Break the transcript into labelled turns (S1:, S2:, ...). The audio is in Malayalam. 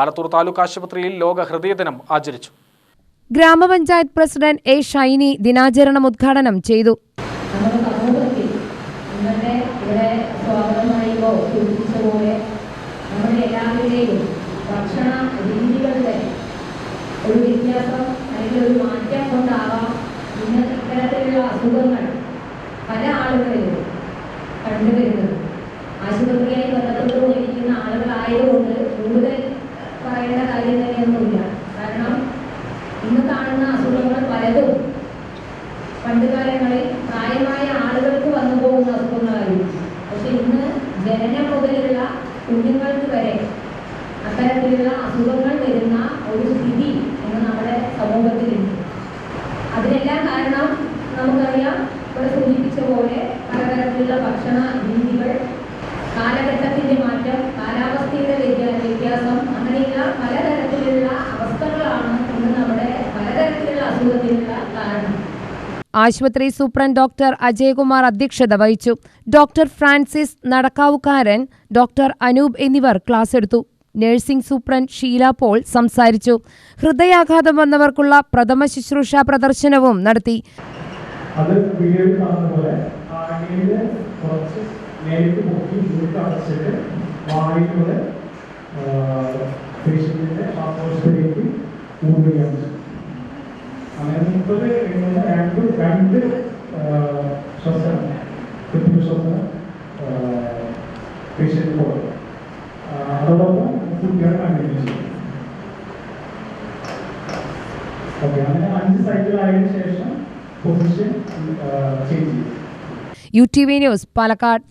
S1: ആലത്തൂർ താലൂക്ക് ആശുപത്രിയിൽ ലോക ഹൃദയദിനം ആചരിച്ചു.
S2: ഗ്രാമപഞ്ചായത്ത് പ്രസിഡന്റ് എ ഷൈനി ദിനാചരണം ഉദ്ഘാടനം ചെയ്തു.
S3: ഭക്ഷണ രീതികളുടെ ഒരു വ്യത്യാസം അല്ലെങ്കിൽ ഒരു മാറ്റം കൊണ്ടാവാം ഇന്ന് ഇത്തരത്തിലുള്ള അസുഖങ്ങൾ പല ആളുകളിലും കണ്ടുവരുന്നത്. ആശുപത്രിയായി ബന്ധപ്പെട്ടുകൊണ്ടിരിക്കുന്ന ആളുകളായതുകൊണ്ട് ഇന്ന് കാണുന്ന അസുഖങ്ങൾ പലതും പണ്ട് കാലങ്ങളിൽ പ്രായമായ ആളുകൾക്ക് വന്നു പോകുന്ന അസുഖങ്ങളായിരുന്നു. പക്ഷെ ഇന്ന് ജനനം മുതലുള്ള കുഞ്ഞുങ്ങൾക്ക് വരെ അത്തരത്തിലുള്ള അസുഖങ്ങൾ വരുന്ന ഒരു സ്ഥിതി ഇന്ന് നമ്മുടെ സമൂഹത്തിലുണ്ട്. അതിനെല്ലാം കാരണം നമുക്കറിയാം ഇവിടെ സൂചിപ്പിച്ച പോലെ പലതരത്തിലുള്ള ഭക്ഷണ രീതികൾ കാലഘട്ടത്തിന്റെ മാറ്റം കാലാവസ്ഥയുടെ വ്യത്യാ- വ്യത്യാസം അങ്ങനെയുള്ള പലതരത്തിലുള്ള അവസ്ഥകളാണ് ഇന്ന് നമ്മുടെ പലതരത്തിലുള്ള അസുഖത്തിനുള്ള കാരണം
S2: ആശുപത്രി സൂപ്രണ്ട് ഡോക്ടർ അജയകുമാർ അധ്യക്ഷത വഹിച്ചു. Doctor Francis Nadakkavukaran doctor Anoop എന്നിവർ ക്ലാസ് എടുത്തു. നഴ്സിംഗ് സൂപ്രണ്ട് ഷീല പോൾ സംസാരിച്ചു. ഹൃദയാഘാതം വന്നവർക്കുള്ള പ്രഥമ ശുശ്രൂഷ പ്രദർശനവും നടത്തി.
S4: അത് വീഡിയോയിൽ കാണുന്ന പോലെ ആണിയുടെ കുറച്ച് നേരിട്ട് പൊക്കി മുറുക്ക് അടച്ചിട്ട് വായിലൂടെ പേഷ്യന്റിന്റെ ശ്വാസോച്ഛത്തിലേക്ക് ഊന്നുകയാണ് അങ്ങനെ മുപ്പത് എണ്ണുന്ന രണ്ട് രണ്ട് ശ്വസനം കൃത്രിമ ശ്വസനം പേഷ്യന്റ് പോലെ അതോടൊപ്പം കുട്ടികളെ കണ്ടിന്യൂ ചെയ്യും ഓക്കെ അങ്ങനെ അഞ്ച് സൈക്കിൾ ആയതിനു ശേഷം പൊസിഷൻ ചേഞ്ച് ചെയ്യും
S2: U T V news Palakkad